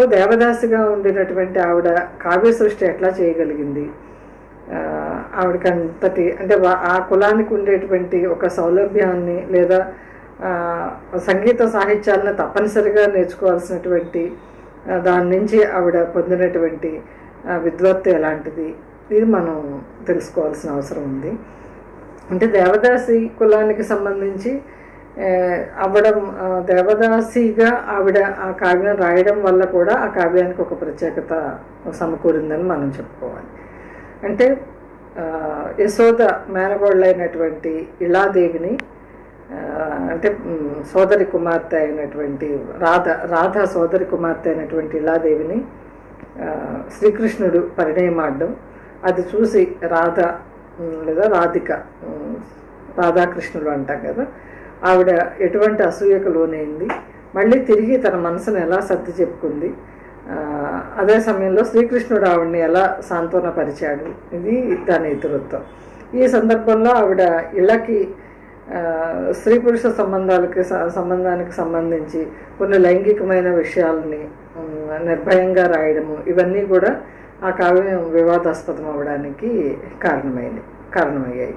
So దేవదాసిగా ఉండినటువంటి ఆవిడ కావ్య సృష్టి ఎట్లా చేయగలిగింది? ఆవిడకి అంతటి అంటే ఆ కులానికి ఉండేటువంటి ఒక సౌలభ్యాన్ని లేదా సంగీత సాహిత్యాలను తప్పనిసరిగా నేర్చుకోవాల్సినటువంటి దాని నుంచి ఆవిడ పొందినటువంటి విద్వత్తు ఎలాంటిది? ఇది మనం తెలుసుకోవాల్సిన అవసరం ఉంది. అంటే దేవదాసి కులానికి సంబంధించి అవ్వడం దేవదాసిగా ఆవిడ ఆ కావ్యం రాయడం వల్ల కూడా ఆ కావ్యానికి ఒక ప్రత్యేకత సమకూరిందని మనం చెప్పుకోవాలి. అంటే యశోద మేనగోళ్ళైనటువంటి ఇళాదేవిని అంటే సోదరి కుమార్తె అయినటువంటి రాధ రాధ సోదరి కుమార్తె అయినటువంటి ఇళాదేవిని శ్రీకృష్ణుడు పరిణయమాడడం అది చూసి రాధ లేదా రాధిక రాధాకృష్ణుడు అంటాం కదా ఆవిడ ఎటువంటి అసూయకు లోనైంది. మళ్ళీ తిరిగి తన మనసును ఎలా సర్ది చెప్పుకుంది. అదే సమయంలో శ్రీకృష్ణుడు ఆవిడని ఎలా సాంత్వనపరిచాడు. ఇది దాని ఇతరత్వం ఈ సందర్భంలో ఆవిడ ఇళ్ళకి స్త్రీ పురుష సంబంధాలకి సంబంధానికి సంబంధించి కొన్ని లైంగికమైన విషయాలని నిర్భయంగా రాయడము ఇవన్నీ కూడా ఆ కావ్యం వివాదాస్పదం అవ్వడానికి కారణమైనవి కారణమయ్యాయి.